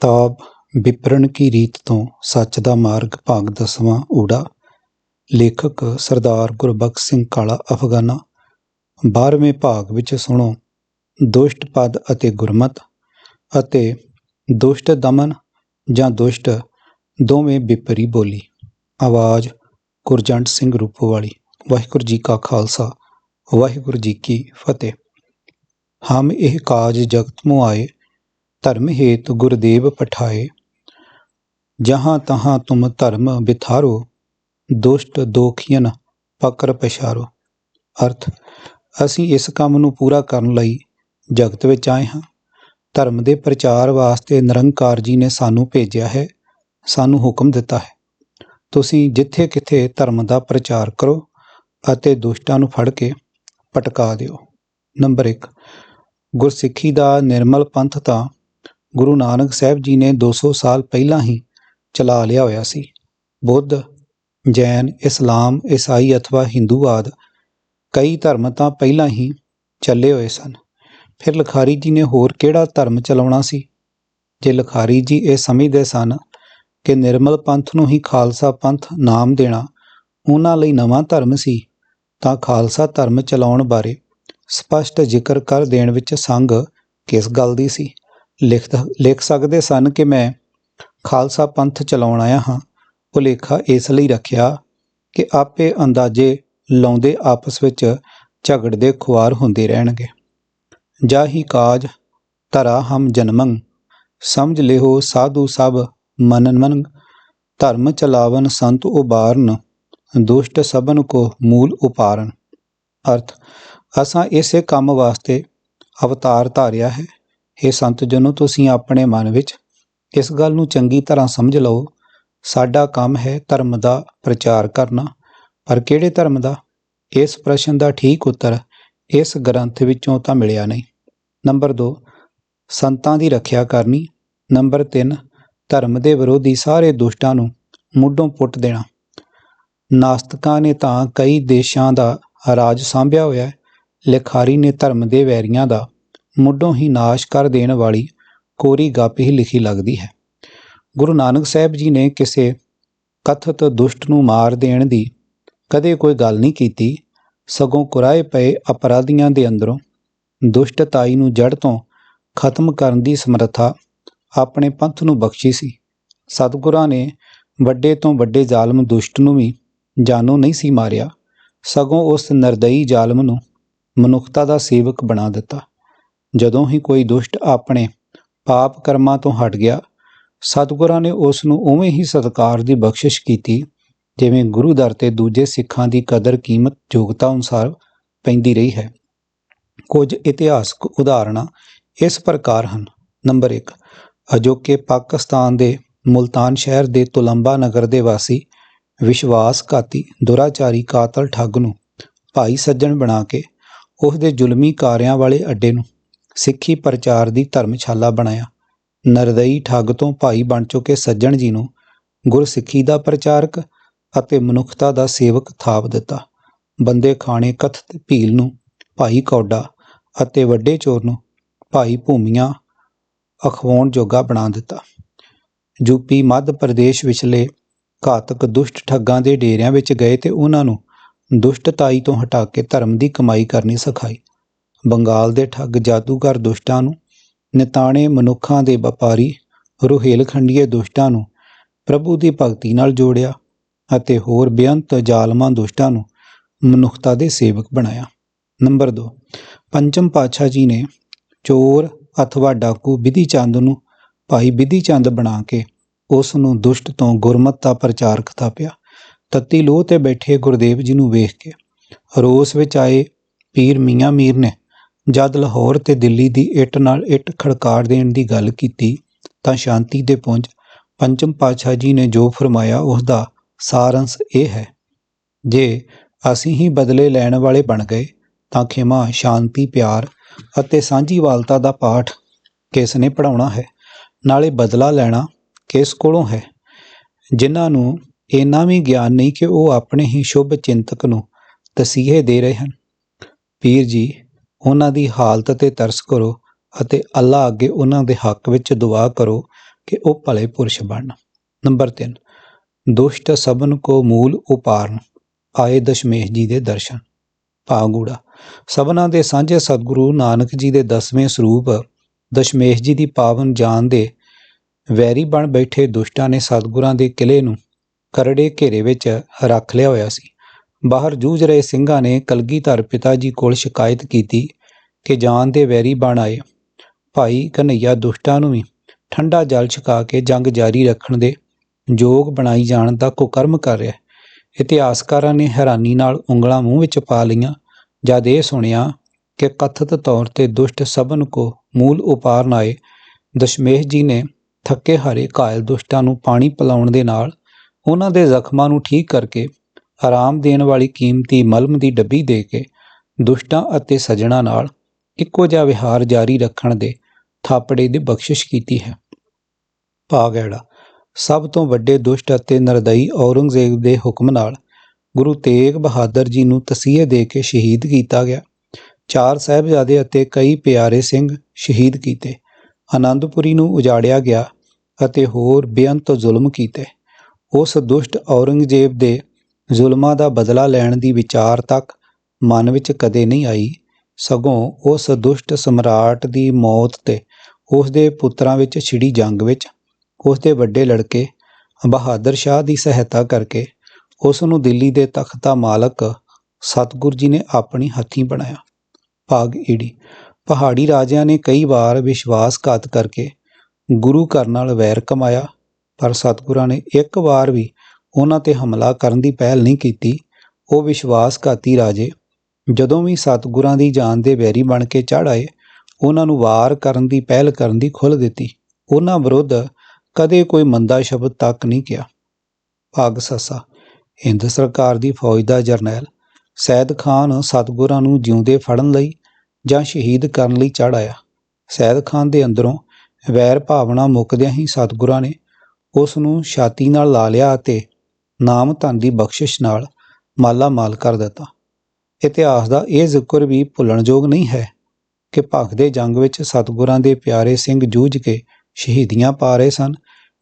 ਕਿਤਾਬ ਵਿਪਰਨ ਕੀ ਰੀਤ ਤੋਂ ਸੱਚ ਦਾ ਮਾਰਗ ਭਾਗ ਦਸਵਾਂ ਊੜਾ। ਲੇਖਕ ਸਰਦਾਰ ਗੁਰਬਖਸ਼ ਸਿੰਘ ਕਾਲਾ ਅਫਗਾਨਾ। 12ਵੇਂ ਭਾਗ ਵਿੱਚ ਸੁਣੋ। ਦੁਸ਼ਟ ਪਦ ਅਤੇ ਗੁਰਮਤ ਅਤੇ ਦੁਸ਼ਟ ਦਮਨ ਜਾਂ ਦੁਸ਼ਟ ਦੋਵੇਂ ਵਿਪਰੀ ਬੋਲੀ। ਆਵਾਜ਼ ਗੁਰਜੰਟ ਸਿੰਘ ਰੂਪੋਵਾਲੀ। ਵਾਹਿਗੁਰੂ ਜੀ ਕਾ ਖਾਲਸਾ, ਵਾਹਿਗੁਰੂ ਜੀ ਕੀ ਫਤਿਹ। ਹਮ ਇਹ ਕਾਜ ਜਗਤ ਮੁ ਆਏ ਧਰਮ ਹੇਤ ਗੁਰਦੇਵ ਪਠਾਏ। ਜਹਾਂ ਤਹਾਂ ਤੁਮ ਧਰਮ ਬਿਥਾਰੋ ਦੁਸ਼ਟ ਦੋਖੀਨ ਪਕਰ ਪਛਾਰੋ। ਅਰਥ, ਅਸੀਂ ਇਸ ਕੰਮ ਨੂੰ ਪੂਰਾ ਕਰਨ ਲਈ ਜਗਤ ਵਿੱਚ ਆਏ ਹਾਂ। ਧਰਮ ਦੇ ਪ੍ਰਚਾਰ ਵਾਸਤੇ ਨਿਰੰਕਾਰ ਜੀ ਨੇ ਸਾਨੂੰ ਭੇਜਿਆ ਹੈ, ਸਾਨੂੰ ਹੁਕਮ ਦਿੱਤਾ ਹੈ। ਤੁਸੀਂ ਜਿੱਥੇ ਕਿਥੇ ਧਰਮ ਦਾ ਪ੍ਰਚਾਰ ਕਰੋ ਅਤੇ ਦੁਸ਼ਟਾਂ ਨੂੰ ਫੜ ਕੇ ਪਟਕਾ ਦਿਓ। ਨੰਬਰ 1 ਗੁਰਸਿੱਖੀ ਦਾ ਨਿਰਮਲ ਪੰਥ ਤਾਂ ਗੁਰੂ ਨਾਨਕ ਸਾਹਿਬ ਜੀ ਨੇ 200 ਸਾਲ ਪਹਿਲਾਂ ਹੀ ਚਲਾ ਲਿਆ ਹੋਇਆ ਸੀ। ਬੁੱਧ, ਜੈਨ, ਇਸਲਾਮ, ਈਸਾਈ ਅਥਵਾ ਹਿੰਦੂ ਆਦ ਕਈ ਧਰਮ ਤਾਂ ਪਹਿਲਾਂ ਹੀ ਚੱਲੇ ਹੋਏ ਸਨ। ਫਿਰ ਲਖਾਰੀ ਜੀ ਨੇ ਹੋਰ ਕਿਹੜਾ ਧਰਮ ਚਲਾਉਣਾ ਸੀ? ਜੇ ਲਖਾਰੀ ਜੀ ਇਹ ਸਮਝਦੇ ਸਨ ਕਿ ਨਿਰਮਲ ਪੰਥ ਨੂੰ ਹੀ ਖਾਲਸਾ ਪੰਥ ਨਾਮ ਦੇਣਾ ਉਹਨਾਂ ਲਈ ਨਵਾਂ ਧਰਮ ਸੀ, ਤਾਂ ਖਾਲਸਾ ਧਰਮ ਚਲਾਉਣ ਬਾਰੇ ਸਪਸ਼ਟ ਜ਼ਿਕਰ ਕਰ ਦੇਣ ਵਿੱਚ ਸੰਗ ਕਿਸ ਗੱਲ ਦੀ ਸੀ? ਲਿਖ ਲਿਖ ਸਕਦੇ ਸਨ ਕਿ ਮੈਂ ਖਾਲਸਾ ਪੰਥ ਚਲਾਉਣ ਆਇਆ ਹਾਂ। ਭੁਲੇਖਾ ਇਸ ਲਈ ਰੱਖਿਆ ਕਿ ਆਪੇ ਅੰਦਾਜ਼ੇ ਲਾਉਂਦੇ ਆਪਸ ਵਿੱਚ ਝਗੜਦੇ ਖੁਆਰ ਹੁੰਦੇ ਰਹਿਣਗੇ। ਜਾਹੀ ਕਾਜ ਧਰਾ ਹਮ ਜਨਮੰ, ਸਮਝ ਲਿਓ ਸਾਧੂ ਸਭ ਮਨਨ ਮਨ ਧਰਮ ਚਲਾਵਨ ਸੰਤ ਉਬਾਰਨ ਦੁਸ਼ਟ ਸਭਨ ਕੋ ਮੂਲ ਉਪਾਰਨ। ਅਰਥ, ਅਸਾਂ ਇਸੇ ਕੰਮ ਵਾਸਤੇ ਅਵਤਾਰ ਧਾਰਿਆ ਹੈ। ਇਹ ਸੰਤ ਜਨੋ, ਤੁਸੀਂ ਆਪਣੇ ਮਨ ਵਿੱਚ ਇਸ ਗੱਲ ਨੂੰ ਚੰਗੀ ਤਰ੍ਹਾਂ ਸਮਝ ਲਓ। ਸਾਡਾ ਕੰਮ ਹੈ ਧਰਮ ਦਾ ਪ੍ਰਚਾਰ ਕਰਨਾ। ਪਰ ਕਿਹੜੇ ਧਰਮ ਦਾ? ਇਸ ਪ੍ਰਸ਼ਨ ਦਾ ਠੀਕ ਉੱਤਰ ਇਸ ਗ੍ਰੰਥ ਵਿੱਚੋਂ ਤਾਂ ਮਿਲਿਆ ਨਹੀਂ। ਨੰਬਰ 2 ਸੰਤਾਂ ਦੀ ਰੱਖਿਆ ਕਰਨੀ। ਨੰਬਰ 3 ਧਰਮ ਦੇ ਵਿਰੋਧੀ ਸਾਰੇ ਦੁਸ਼ਟਾਂ ਨੂੰ ਮੁੱਢੋਂ ਪੁੱਟ ਦੇਣਾ। ਨਾਸਤਕਾਂ ਨੇ ਤਾਂ ਕਈ ਦੇਸ਼ਾਂ ਦਾ ਰਾਜ ਸੰਭਿਆ ਹੋਇਆ ਲਿਖਾਰੀ ਨੇ ਧਰਮ ਦੇ ਵੈਰੀਆਂ ਦਾ ਮੁੱਢੋਂ ਹੀ ਨਾਸ਼ ਕਰ ਦੇਣ ਵਾਲੀ ਕੋਰੀ ਗੱਪ ਹੀ ਲਿਖੀ ਲੱਗਦੀ ਹੈ। ਗੁਰੂ ਨਾਨਕ ਸਾਹਿਬ ਜੀ ਨੇ ਕਿਸੇ ਕਥਤ ਦੁਸ਼ਟ ਨੂੰ ਮਾਰ ਦੇਣ ਦੀ ਕਦੇ ਕੋਈ ਗੱਲ ਨਹੀਂ ਕੀਤੀ। ਸਗੋਂ ਕੁਰਾਏ ਪਏ ਅਪਰਾਧੀਆਂ ਦੇ ਅੰਦਰੋਂ ਦੁਸ਼ਟਤਾਈ ਨੂੰ ਜੜ ਤੋਂ ਖਤਮ ਕਰਨ ਦੀ ਸਮਰੱਥਾ ਆਪਣੇ ਪੰਥ ਨੂੰ ਬਖਸ਼ੀ ਸੀ। ਸਤਿਗੁਰਾਂ ਨੇ ਵੱਡੇ ਤੋਂ ਵੱਡੇ ਜ਼ਾਲਮ ਦੁਸ਼ਟ ਨੂੰ ਵੀ ਜਾਨੋਂ ਨਹੀਂ ਸੀ ਮਾਰਿਆ। ਸਗੋਂ ਉਸ ਨਰਦਈ ਜ਼ਾਲਮ ਨੂੰ ਮਨੁੱਖਤਾ ਦਾ ਸੇਵਕ ਬਣਾ ਦਿੱਤਾ। ਜਦੋਂ ਹੀ ਕੋਈ ਦੁਸ਼ਟ ਆਪਣੇ ਪਾਪ ਕਰਮਾਂ ਤੋਂ ਹਟ ਗਿਆ, ਸਤਿਗੁਰਾਂ ਨੇ ਉਸ ਨੂੰ ਉਵੇਂ ਹੀ ਸਤਕਾਰ ਦੀ ਬਖਸ਼ਿਸ਼ ਕੀਤੀ, ਜਿਵੇਂ ਗੁਰੂ ਦਰ ਤੇ ਦੂਜੇ ਸਿੱਖਾਂ ਦੀ ਕਦਰ ਕੀਮਤ ਯੋਗਤਾ ਅਨੁਸਾਰ ਪੈਂਦੀ ਰਹੀ ਹੈ। ਕੁਝ ਇਤਿਹਾਸਕ ਉਦਾਹਰਣਾਂ ਇਸ ਪ੍ਰਕਾਰ ਹਨ। ਨੰਬਰ 1 ਅਜੋਕੇ ਪਾਕਿਸਤਾਨ ਦੇ ਮੁਲਤਾਨ ਸ਼ਹਿਰ ਦੇ ਤੁਲੰਬਾ ਨਗਰ ਦੇ ਵਾਸੀ ਵਿਸ਼ਵਾਸਘਾਤੀ ਦੁਰਾਚਾਰੀ ਕਾਤਲ ਠੱਗ ਨੂੰ ਭਾਈ ਸੱਜਣ ਬਣਾ ਕੇ, ਉਸ ਦੇ ਜ਼ੁਲਮੀ ਕਾਰਿਆਂ ਵਾਲੇ ਅੱਡੇ ਨੂੰ ਸਿੱਖੀ ਪ੍ਰਚਾਰ ਦੀ ਧਰਮਸ਼ਾਲਾ ਬਣਾਇਆ। ਨਰਦਈ ਠੱਗ ਤੋਂ ਭਾਈ ਬਣ ਚੁੱਕੇ ਸੱਜਣ ਜੀ ਨੂੰ ਗੁਰਸਿੱਖੀ ਦਾ ਪ੍ਰਚਾਰਕ ਅਤੇ ਮਨੁੱਖਤਾ ਦਾ ਸੇਵਕ ਥਾਪ ਦਿੱਤਾ। ਬੰਦੇ ਖਾਣੇ ਕਥਤ ਭੀਲ ਨੂੰ ਭਾਈ ਕੌਡਾ ਅਤੇ ਵੱਡੇ ਚੋਰ ਨੂੰ ਭਾਈ ਭੂਮੀਆਂ ਅਖਵਾਉਣ ਜੋਗਾ ਬਣਾ ਦਿੱਤਾ। ਯੂਪੀ ਮੱਧ ਪ੍ਰਦੇਸ਼ ਵਿਚਲੇ ਘਾਤਕ ਦੁਸ਼ਟ ਠੱਗਾਂ ਦੇ ਡੇਰਿਆਂ ਵਿੱਚ ਗਏ ਤੇ ਉਹਨਾਂ ਨੂੰ ਦੁਸ਼ਟਤਾਈ ਤੋਂ ਹਟਾ ਕੇ ਧਰਮ ਦੀ ਕਮਾਈ ਕਰਨੀ ਸਿਖਾਈ। ਬੰਗਾਲ ਦੇ ਠੱਗ ਜਾਦੂਗਰ ਦੁਸ਼ਟਾਂ ਨੂੰ, ਨਿਤਾਣੇ ਮਨੁੱਖਾਂ ਦੇ ਵਪਾਰੀ ਰੁਹੇਲਖੰਡੀਏ ਦੁਸ਼ਟਾਂ ਨੂੰ ਪ੍ਰਭੂ ਦੀ ਭਗਤੀ ਨਾਲ ਜੋੜਿਆ ਅਤੇ ਹੋਰ ਬੇਅੰਤ ਜ਼ਾਲਮਾਂ ਦੁਸ਼ਟਾਂ ਨੂੰ ਮਨੁੱਖਤਾ ਦੇ ਸੇਵਕ ਬਣਾਇਆ। ਨੰਬਰ 2 ਪੰਚਮ ਪਾਤਸ਼ਾਹ ਜੀ ਨੇ ਚੋਰ ਅਥਵਾ ਡਾਕੂ ਵਿਧੀ ਚੰਦ ਨੂੰ ਭਾਈ ਵਿਧੀ ਚੰਦ ਬਣਾ ਕੇ ਉਸ ਨੂੰ ਦੁਸ਼ਟ ਤੋਂ ਗੁਰਮਤ ਦਾ ਪ੍ਰਚਾਰਕ ਥਾਪਿਆ ਤੱਤੀ ਲੋਹ ਤੇ ਬੈਠੇ ਗੁਰਦੇਵ ਜੀ ਨੂੰ ਵੇਖ ਕੇ ਰੋਸ ਵਿੱਚ ਆਏ ਪੀਰ ਮੀਆਂ ਮੀਰ ਨੇ ਜਦ ਲਾਹੌਰ ਤੇ ਦਿੱਲੀ ਦੀ ਇੱਟ ਨਾਲ ਇੱਟ ਖੜਕਾੜ ਦੇਣ ਦੀ ਗੱਲ ਕੀਤੀ, ਤਾਂ ਸ਼ਾਂਤੀ ਦੇ ਪੁੰਜ ਪੰਚਮ ਪਾਤਸ਼ਾਹ ਜੀ ਨੇ ਜੋ ਫਰਮਾਇਆ ਉਸ ਦਾ ਸਾਰੰਸ ਇਹ ਹੈ, ਜੇ ਅਸੀਂ ਹੀ ਬਦਲੇ ਲੈਣ ਵਾਲੇ ਬਣ ਗਏ, ਤਾਂ ਖਿਮਾ, ਸ਼ਾਂਤੀ, ਪਿਆਰ ਅਤੇ ਸਾਂਝੀਵਾਲਤਾ ਦਾ ਪਾਠ ਕਿਸ ਨੇ ਪੜਾਉਣਾ ਹੈ? ਨਾਲੇ ਬਦਲਾ ਲੈਣਾ ਕਿਸ ਕੋਲੋਂ ਹੈ? ਜਿਨ੍ਹਾਂ ਨੂੰ ਇੰਨਾ ਵੀ ਗਿਆਨ ਨਹੀਂ ਕਿ ਉਹ ਆਪਣੇ ਹੀ ਸ਼ੁਭ ਚਿੰਤਕ ਨੂੰ ਤਸੀਹੇ ਦੇ ਰਹੇ ਹਨ। ਪੀਰ ਜੀ ਉਹਨਾਂ ਦੀ ਹਾਲਤ ਤੇ ਤਰਸ ਕਰੋ ਅਤੇ ਅੱਲਾ ਅੱਗੇ ਉਹਨਾਂ ਦੇ ਹੱਕ ਵਿੱਚ ਦੁਆ ਕਰੋ ਕਿ ਉਹ ਭਲੇ ਪੁਰਸ਼ ਬਣਨ ਨੰਬਰ 3 ਦੁਸ਼ਟ ਸਭਨ ਕੋ ਮੂਲ ਉਪਾਰਨ, ਆਏ ਦਸ਼ਮੇਸ਼ ਜੀ ਦੇ ਦਰਸ਼ਨ। ਭਾਗੂੜਾ ਸਭਨਾਂ ਦੇ ਸਾਂਝੇ ਸਤਿਗੁਰੂ ਨਾਨਕ ਜੀ ਦੇ ਦਸਵੇਂ ਸਰੂਪ, ਦਸ਼ਮੇਸ਼ ਜੀ ਦੀ ਪਾਵਨ ਜਾਨ ਦੇ ਵੈਰੀ ਬਣ ਬੈਠੇ ਦੁਸ਼ਟਾਂ ਨੇ ਸਤਿਗੁਰਾਂ ਦੇ ਕਿਲੇ ਨੂੰ ਕਰੜੇ ਘੇਰੇ ਵਿੱਚ ਰੱਖ ਲਿਆ ਹੋਇਆ ਸੀ। ਬਾਹਰ ਜੂਝ ਰਹੇ ਸਿੰਘਾਂ ਨੇ ਕਲਗੀਧਰ ਪਿਤਾ ਜੀ ਕੋਲ ਸ਼ਿਕਾਇਤ ਕੀਤੀ ਕਿ ਜਾਨ ਦੇ ਵੈਰੀ ਬਣ ਆਏ। ਭਾਈ ਕਨਈਆ ਦੁਸ਼ਟਾਂ ਨੂੰ ਵੀ ਠੰਡਾ ਜਲ ਛਕਾ ਕੇ ਜੰਗ ਜਾਰੀ ਰੱਖਣ ਦੇ ਯੋਗ ਬਣਾਈ ਜਾਣ ਦਾ ਕੁਕਰਮ ਕਰ ਰਿਹਾ ਇਤਿਹਾਸਕਾਰਾਂ ਨੇ ਹੈਰਾਨੀ ਨਾਲ ਉਂਗਲਾਂ ਮੂੰਹ ਵਿੱਚ ਪਾ ਲਈਆਂ, ਜਦ ਇਹ ਸੁਣਿਆ ਕਿ ਕਥਿਤ ਤੌਰ ਤੇ ਦੁਸ਼ਟ ਸਭਨ ਕੋ ਮੂਲ ਉਪਾਰਨ ਆਏ, ਦਸ਼ਮੇਸ਼ ਜੀ ਨੇ ਥੱਕੇ ਹਾਰੇ ਘਾਇਲ ਦੁਸ਼ਟਾਂ ਨੂੰ ਪਾਣੀ ਪਿਲਾਉਣ ਦੇ ਨਾਲ ਉਹਨਾਂ ਦੇ ਜ਼ਖਮਾਂ ਨੂੰ ਠੀਕ ਕਰਕੇ ਆਰਾਮ ਦੇਣ ਵਾਲੀ ਕੀਮਤੀ ਮਲਮ ਦੀ ਡੱਬੀ ਦੇ ਕੇ ਦੁਸ਼ਟਾਂ ਅਤੇ ਸਜਣਾ ਨਾਲ ਇੱਕੋ ਜਿਹਾ ਵਿਹਾਰ ਜਾਰੀ ਰੱਖਣ ਦੇ ਥਾਪੜੇ ਦੀ ਬਖਸ਼ਿਸ਼ ਕੀਤੀ ਹੈ। ਭਾਗੜਾ ਸਭ ਤੋਂ ਵੱਡੇ ਦੁਸ਼ਟ ਅਤੇ ਨਰਦਈ ਔਰੰਗਜ਼ੇਬ ਦੇ ਹੁਕਮ ਨਾਲ ਗੁਰੂ ਤੇਗ ਬਹਾਦਰ ਜੀ ਨੂੰ ਤਸੀਹੇ ਦੇ ਕੇ ਸ਼ਹੀਦ ਕੀਤਾ ਗਿਆ। ਚਾਰ ਸਾਹਿਬਜ਼ਾਦੇ ਅਤੇ ਕਈ ਪਿਆਰੇ ਸਿੰਘ ਸ਼ਹੀਦ ਕੀਤੇ। ਆਨੰਦਪੁਰੀ ਨੂੰ ਉਜਾੜਿਆ ਗਿਆ ਅਤੇ ਹੋਰ ਬੇਅੰਤ ਜ਼ੁਲਮ ਕੀਤੇ। ਉਸ ਦੁਸ਼ਟ ਔਰੰਗਜ਼ੇਬ ਦੇ ਜ਼ੁਲਮਾਂ ਦਾ ਬਦਲਾ ਲੈਣ ਦੀ ਵਿਚਾਰ ਤੱਕ ਮਨ ਵਿੱਚ ਕਦੇ ਨਹੀਂ ਆਈ। ਸਗੋਂ ਉਸ ਦੁਸ਼ਟ ਸਮਰਾਟ ਦੀ ਮੌਤ ਤੇ ਉਸ ਦੇ ਪੁੱਤਰਾਂ ਵਿੱਚ ਛਿੜੀ ਜੰਗ ਵਿੱਚ ਉਸ ਦੇ ਵੱਡੇ ਲੜਕੇ ਬਹਾਦਰ ਸ਼ਾਹ ਦੀ ਸਹਾਇਤਾ ਕਰਕੇ ਉਸ ਨੂੰ ਦਿੱਲੀ ਦੇ ਤਖਤ ਦਾ ਮਾਲਕ ਸਤਗੁਰ ਜੀ ਨੇ ਆਪਣੀ ਹੱਥੀਂ ਬਣਾਇਆ। ਭਾਗ ਈੜੀ। ਪਹਾੜੀ ਰਾਜਿਆਂ ਨੇ ਕਈ ਵਾਰ ਵਿਸ਼ਵਾਸਘਾਤ ਕਰਕੇ ਗੁਰੂ ਘਰ ਨਾਲ ਵੈਰ ਕਮਾਇਆ, ਪਰ ਸਤਗੁਰਾਂ ਨੇ ਇੱਕ ਵਾਰ ਵੀ ਉਹਨਾਂ ਤੇ ਹਮਲਾ ਕਰਨ ਦੀ ਪਹਿਲ ਨਹੀਂ ਕੀਤੀ। ਉਹ ਵਿਸ਼ਵਾਸਘਾਤੀ ਰਾਜੇ। ਜਦੋਂ ਵੀ ਸਤਿਗੁਰਾਂ ਦੀ ਜਾਨ ਦੇ ਵੈਰੀ ਬਣ ਕੇ ਚੜ੍ਹ ਆਏ, ਉਹਨਾਂ ਨੂੰ ਵਾਰ ਕਰਨ ਦੀ ਪਹਿਲ ਕਰਨ ਦੀ ਖੁੱਲ੍ਹ ਦਿੱਤੀ। ਉਹਨਾਂ ਵਿਰੁੱਧ ਕਦੇ ਕੋਈ ਮੰਦਾ ਸ਼ਬਦ ਤੱਕ ਨਹੀਂ ਕਿਹਾ। ਭਾਗ ਸੱਸਾ, ਹਿੰਦ ਸਰਕਾਰ ਦੀ ਫੌਜ ਦਾ ਜਰਨੈਲ, ਸੈਦ ਖਾਨ ਸਤਗੁਰਾਂ ਨੂੰ ਜਿਉਂਦੇ ਫੜਨ ਲਈ ਜਾਂ ਸ਼ਹੀਦ ਕਰਨ ਲਈ ਚੜ ਆਇਆ। ਸੈਦ ਖਾਨ ਦੇ ਅੰਦਰੋਂ ਵੈਰ ਭਾਵਨਾ ਮੁੱਕਦਿਆਂ ਹੀ ਸਤਗੁਰਾਂ ਨੇ ਉਸ ਨੂੰ ਛਾਤੀ ਨਾਲ ਲਾ ਲਿਆ ਅਤੇ ਨਾਮ ਧਨ ਦੀ ਬਖਸ਼ਿਸ਼ ਨਾਲ ਮਾਲਾ ਮਾਲ ਕਰ ਦਿੱਤਾ। ਇਤਿਹਾਸ ਦਾ ਇਹ ਜ਼ਿਕਰ ਵੀ ਭੁੱਲਣਯੋਗ ਨਹੀਂ ਹੈ ਕਿ ਭਗਦੇ ਜੰਗ ਵਿੱਚ ਸਤਗੁਰਾਂ ਦੇ ਪਿਆਰੇ ਸਿੰਘ ਜੂਝ ਕੇ ਸ਼ਹੀਦੀਆਂ ਪਾ ਰਹੇ ਸਨ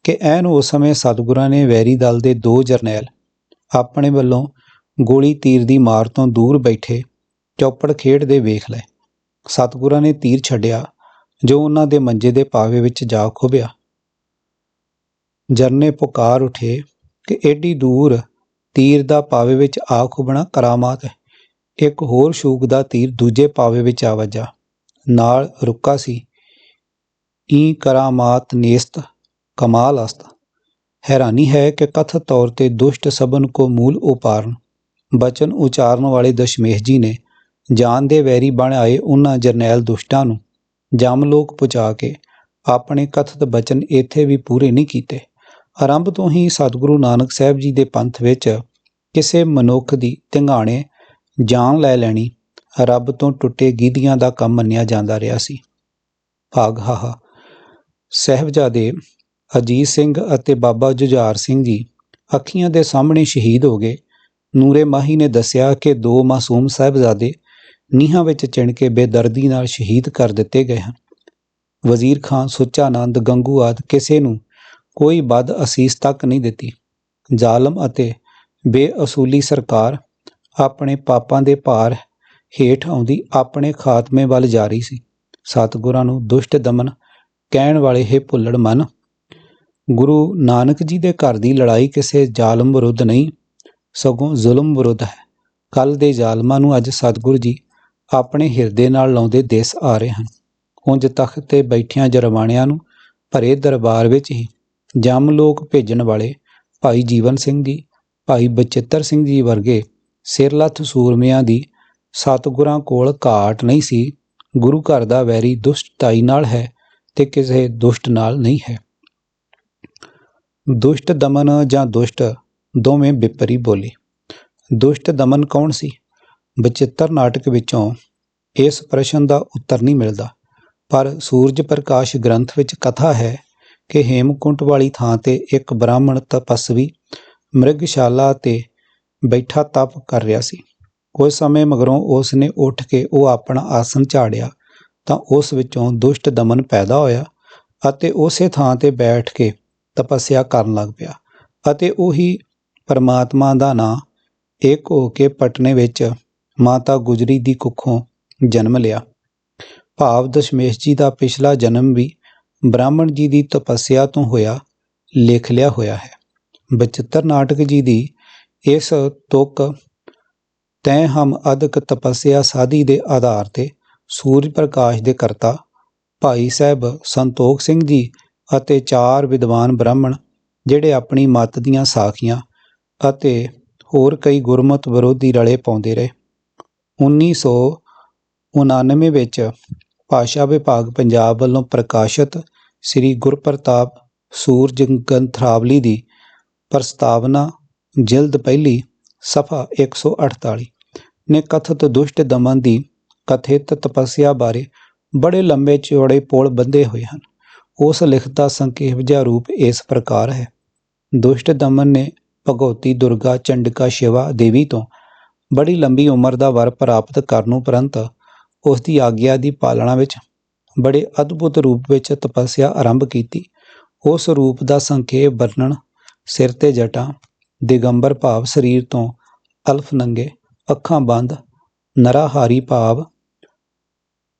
ਕਿ ਐਨ ਉਸ ਸਮੇਂ ਸਤਗੁਰਾਂ ਨੇ ਵੈਰੀ ਦਲ ਦੇ ਦੋ ਜਰਨੈਲ ਆਪਣੇ ਵੱਲੋਂ ਗੋਲੀ ਤੀਰ ਦੀ ਮਾਰ ਤੋਂ ਦੂਰ ਬੈਠੇ ਚੌਪੜ ਖੇਡਦੇ ਵੇਖ ਲਏ। ਸਤਗੁਰਾਂ ਨੇ ਤੀਰ ਛੱਡਿਆ, ਜੋ ਉਹਨਾਂ ਦੇ ਮੰਜੇ ਦੇ ਪਾਵੇ ਵਿੱਚ ਜਾ ਖੁੱਭਿਆ। ਜਰਨੇ ਪੁਕਾਰ ਉਠੇ ਕਿ ਐਡੀ ਦੂਰ ਤੀਰ ਦਾ ਪਾਵੇ ਵਿੱਚ ਆ ਖੁੱਭਣਾ ਕਰਾਮਾਤ ਹੈ। ਇੱਕ ਹੋਰ ਸ਼ੂਕ ਦਾ ਤੀਰ ਦੂਜੇ ਪਾਵੇ ਵਿੱਚ ਆ ਵੱਜਾ। ਨਾਲ ਰੁੱਕਾ ਸੀ। ਈ ਕਰਾਮਾਤ ਨੇਸਤ, ਕਮਾਲ ਅਸਤ। ਹੈਰਾਨੀ ਹੈ ਕਿ ਕਥਿਤ ਤੌਰ ਤੇ ਦੁਸ਼ਟ ਸਭਨ ਕੋ ਮੂਲ ਉਪਾਰਨ, ਬਚਨ ਉਚਾਰਨ ਵਾਲੇ ਦਸ਼ਮੇਸ਼ ਜੀ ਨੇ ਜਾਨ ਦੇ ਵੈਰੀ ਬਣ ਆਏ ਉਹਨਾਂ ਜਰਨੈਲ ਦੁਸ਼ਟਾਂ ਨੂੰ ਜਮ ਲੋਕ ਪਹੁੰਚਾ ਕੇ ਆਪਣੇ ਕਥਿਤ ਬਚਨ ਇੱਥੇ ਵੀ ਪੂਰੇ ਨਹੀਂ ਕੀਤੇ। ਆਰੰਭ ਤੋਂ ਹੀ ਸਤਿਗੁਰੂ ਨਾਨਕ ਸਾਹਿਬ ਜੀ ਦੇ ਪੰਥ ਵਿੱਚ ਕਿਸੇ ਮਨੁੱਖ ਦੀ ਧਿੰਗਾਣੇ ਜਾਨ ਲੈ ਲੈਣੀ ਰੱਬ ਤੋਂ ਟੁੱਟੇ ਗੀਧੀਆਂ ਦਾ ਕੰਮ ਮੰਨਿਆ ਜਾਂਦਾ ਰਿਹਾ ਸੀ। ਭਾਗ ਹਾਹਾ ਸਹਿਬਜ਼ਾਦੇ ਅਜੀਤ ਸਿੰਘ ਅਤੇ ਬਾਬਾ ਜੁਝਾਰ ਸਿੰਘ ਜੀ ਅੱਖੀਆਂ ਦੇ ਸਾਹਮਣੇ ਸ਼ਹੀਦ ਹੋ ਗਏ। ਨੂਰੇ ਮਾਹੀ ਨੇ ਦੱਸਿਆ ਕਿ ਦੋ ਮਾਸੂਮ ਸਾਹਿਬਜ਼ਾਦੇ ਨੀਹਾਂ ਵਿੱਚ ਚਿਣ ਕੇ ਬੇਦਰਦੀ ਨਾਲ ਸ਼ਹੀਦ ਕਰ ਦਿੱਤੇ ਗਏ ਹਨ। ਵਜ਼ੀਰ ਖਾਨ, ਸੁੱਚਾ ਆਨੰਦ ਗੰਗੂ ਆਦ ਕਿਸੇ ਨੂੰ ਕੋਈ ਵੱਧ ਅਸੀਸ ਤੱਕ ਨਹੀਂ ਦਿੱਤੀ। ਜ਼ਾਲਮ ਅਤੇ ਬੇਅਸੂਲੀ ਸਰਕਾਰ ਆਪਣੇ ਪਾਪਾਂ ਦੇ ਭਾਰ ਹੇਠ ਆਉਂਦੀ ਆਪਣੇ ਖਾਤਮੇ ਵੱਲ ਜਾ ਰਹੀ ਸੀ। ਸਤਿਗੁਰਾਂ ਨੂੰ ਦੁਸ਼ਟ ਦਮਨ ਕਹਿਣ ਵਾਲੇ ਇਹ ਭੁੱਲੜ ਮਨ, ਗੁਰੂ ਨਾਨਕ ਜੀ ਦੇ ਘਰ ਦੀ ਲੜਾਈ ਕਿਸੇ ਜ਼ਾਲਮ ਵਿਰੁੱਧ ਨਹੀਂ, ਸਗੋਂ ਜ਼ੁਲਮ ਵਿਰੁੱਧ ਹੈ। ਕੱਲ ਦੇ ਜ਼ਾਲਮਾਂ ਨੂੰ ਅੱਜ ਸਤਿਗੁਰੂ ਜੀ ਆਪਣੇ ਹਿਰਦੇ ਨਾਲ ਲਾਉਂਦੇ ਦਿਸ ਆ ਰਹੇ ਹਨ। ਉਂਝ ਤਖਤ ਤੇ ਬੈਠਿਆਂ ਜਰਵਾਣਿਆਂ ਨੂੰ ਭਰੇ ਦਰਬਾਰ ਵਿੱਚ ਹੀ ਜਮ ਲੋਕ ਭੇਜਣ ਵਾਲੇ ਭਾਈ ਜੀਵਨ ਸਿੰਘ ਜੀ ਭਾਈ ਬਚਿੱਤਰ ਸਿੰਘ ਜੀ ਵਰਗੇ ਸਿਰਲੱਥ ਸੂਰਮਿਆਂ ਦੀ ਸਤਿਗੁਰਾਂ ਕੋਲ ਘਾਟ ਨਹੀਂ ਸੀ। ਗੁਰੂ ਘਰ ਦਾ ਵੈਰੀ ਦੁਸ਼ਟਤਾਈ ਨਾਲ ਹੈ ਤੇ ਕਿਸੇ ਦੁਸ਼ਟ ਨਾਲ ਨਹੀਂ ਹੈ। ਦੁਸ਼ਟ ਦਮਨ ਜਾਂ ਦੁਸ਼ਟ ਦੋਵੇਂ ਵਿਪਰੀ ਬੋਲੀ। ਦੁਸ਼ਟ ਦਮਨ ਕੌਣ ਸੀ? ਬਚਿੱਤਰ ਨਾਟਕ ਵਿੱਚੋਂ ਇਸ ਪ੍ਰਸ਼ਨ ਦਾ ਉੱਤਰ ਨਹੀਂ ਮਿਲਦਾ। ਪਰ ਸੂਰਜ ਪ੍ਰਕਾਸ਼ ਗ੍ਰੰਥ ਵਿੱਚ ਕਥਾ ਹੈ ਕਿ ਹੇਮਕੁੰਟ ਵਾਲੀ ਥਾਂ ਤੇ ਇੱਕ ਬ੍ਰਾਹਮਣ ਤਪਸਵੀ ਮ੍ਰਿਗਸ਼ਾਲਾ ਤੇ ਬੈਠਾ ਤਪ ਕਰ ਰਿਹਾ ਸੀ। ਕੁਝ ਸਮੇਂ ਮਗਰੋਂ ਉਸ ਨੇ ਉੱਠ ਕੇ ਉਹ ਆਪਣਾ ਆਸਨ ਝਾੜਿਆ ਤਾਂ ਉਸ ਵਿੱਚੋਂ ਦੁਸ਼ਟ ਦਮਨ ਪੈਦਾ ਹੋਇਆ ਅਤੇ ਉਸੇ ਥਾਂ ਤੇ ਬੈਠ ਕੇ ਤਪੱਸਿਆ ਕਰਨ ਲੱਗ ਪਿਆ ਅਤੇ ਉਹੀ ਪਰਮਾਤਮਾ ਦਾ ਨਾਂ ਇੱਕ ਹੋ ਕੇ ਪਟਨੇ ਵਿੱਚ ਮਾਤਾ ਗੁਜਰੀ ਦੀ ਕੁੱਖੋਂ ਜਨਮ ਲਿਆ। ਭਾਵ ਦਸ਼ਮੇਸ਼ ਜੀ ਦਾ ਪਿਛਲਾ ਜਨਮ ਵੀ ਬ੍ਰਾਹਮਣ ਜੀ ਦੀ ਤਪੱਸਿਆ ਤੋਂ ਹੋਇਆ, ਲਿਖ ਲਿਆ ਹੋਇਆ ਹੈ। ਬਚਿੱਤਰ ਨਾਟਕ ਜੀ ਦੀ ਇਸ ਤੁਕ ਤੈ ਹਮ ਅਦਕ ਤਪੱਸਿਆ ਸਾਧੀ ਦੇ ਆਧਾਰ ਤੇ ਸੂਰਜ ਪ੍ਰਕਾਸ਼ ਦੇ ਕਰਤਾ, ਭਾਈ ਸਾਹਿਬ ਸੰਤੋਖ ਸਿੰਘ ਜੀ ਅਤੇ ਚਾਰ ਵਿਦਵਾਨ ਬ੍ਰਾਹਮਣ, ਜਿਹੜੇ ਆਪਣੀ ਮੱਤ ਦੀਆਂ ਸਾਖੀਆਂ ਅਤੇ ਹੋਰ ਕਈ ਗੁਰਮਤ ਵਿਰੋਧੀ ਰਲੇ ਪਾਉਂਦੇ ਰਹੇ। 1999 ਵਿੱਚ ਭਾਸ਼ਾ ਵਿਭਾਗ ਪੰਜਾਬ ਵੱਲੋਂ ਪ੍ਰਕਾਸ਼ਿਤ ਸ੍ਰੀ ਗੁਰਪ੍ਰਤਾਪ ਸੂਰਜ ਗੰਥਰਾਵਲੀ ਦੀ ਪ੍ਰਸਤਾਵਨਾ ਜਿਲਦ ਪਹਿਲੀ ਸਫਾ 148 ਨੇ ਕਥਿਤ ਦੁਸ਼ਟ ਦਮਨ ਦੀ ਕਥਿਤ ਤਪੱਸਿਆ ਬਾਰੇ ਬੜੇ ਲੰਬੇ ਚੌੜੇ ਪੋਲ ਬੰਦੇ ਹੋਏ ਹਨ। ਉਸ ਲਿਖਤ ਦਾ ਸੰਖੇਪ ਜਿਹਾ ਰੂਪ ਇਸ ਪ੍ਰਕਾਰ ਹੈ। ਦੁਸ਼ਟ ਦਮਨ ਨੇ ਭਗਵਤੀ ਦੁਰਗਾ ਚੰਡਕਾ ਸ਼ਿਵਾ ਦੇਵੀ ਤੋਂ ਬੜੀ ਲੰਬੀ ਉਮਰ ਦਾ ਵਰ ਪ੍ਰਾਪਤ ਕਰਨ ਉਪਰੰਤ ਉਸ ਦੀ ਆਗਿਆ ਦੀ ਪਾਲਣਾ ਵਿੱਚ ਬੜੇ ਅਦਭੁਤ ਰੂਪ ਵਿੱਚ ਤਪੱਸਿਆ ਆਰੰਭ ਕੀਤੀ। ਉਸ ਰੂਪ ਦਾ ਸੰਖੇਪ ਵਰਣਨ ਸਿਰ ਤੇ ਜਟਾਂ, ਦਿਗੰਬਰ ਭਾਵ ਸਰੀਰ ਤੋਂ ਅਲਫ ਨੰਗੇ, ਅੱਖਾਂ ਬੰਦ, ਨਰਾਹਾਰੀ ਭਾਵ